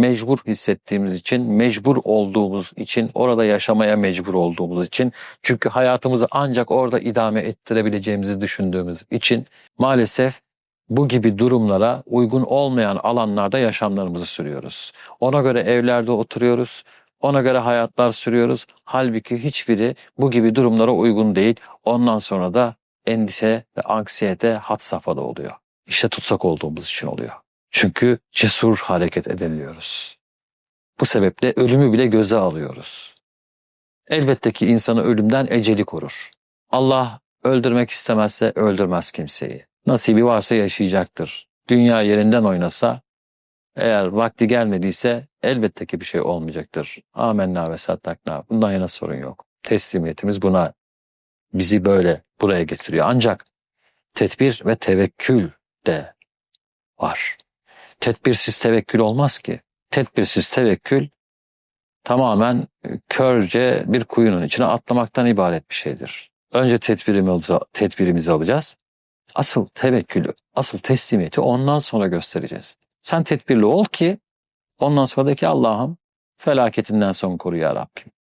mecbur hissettiğimiz için, mecbur olduğumuz için, orada yaşamaya mecbur olduğumuz için, çünkü hayatımızı ancak orada idame ettirebileceğimizi düşündüğümüz için maalesef bu gibi durumlara uygun olmayan alanlarda yaşamlarımızı sürüyoruz. Ona göre evlerde oturuyoruz, ona göre hayatlar sürüyoruz. Halbuki hiçbiri bu gibi durumlara uygun değil. Ondan sonra da endişe ve anksiyete had safhada oluyor. İşte tutsak olduğumuz için oluyor. Çünkü cesur hareket ediliyoruz. Bu sebeple ölümü bile göze alıyoruz. Elbette ki insanı ölümden eceli korur. Allah öldürmek istemezse öldürmez kimseyi. Nasibi varsa yaşayacaktır. Dünya yerinden oynasa, eğer vakti gelmediyse elbette ki bir şey olmayacaktır. Amenna ve sattakna. Bundan yana sorun yok. Teslimiyetimiz buna bizi böyle buraya getiriyor. Ancak tedbir ve tevekkül de var. Tedbirsiz tevekkül olmaz ki. Tedbirsiz tevekkül tamamen körce bir kuyunun içine atlamaktan ibaret bir şeydir. Önce tedbirimizi, tedbirimizi alacağız. Asıl tevekkülü, asıl teslimiyeti ondan sonra göstereceğiz. Sen tedbirli ol ki ondan sonra da ki Allah'ım felaketinden son koru ya Rabbim.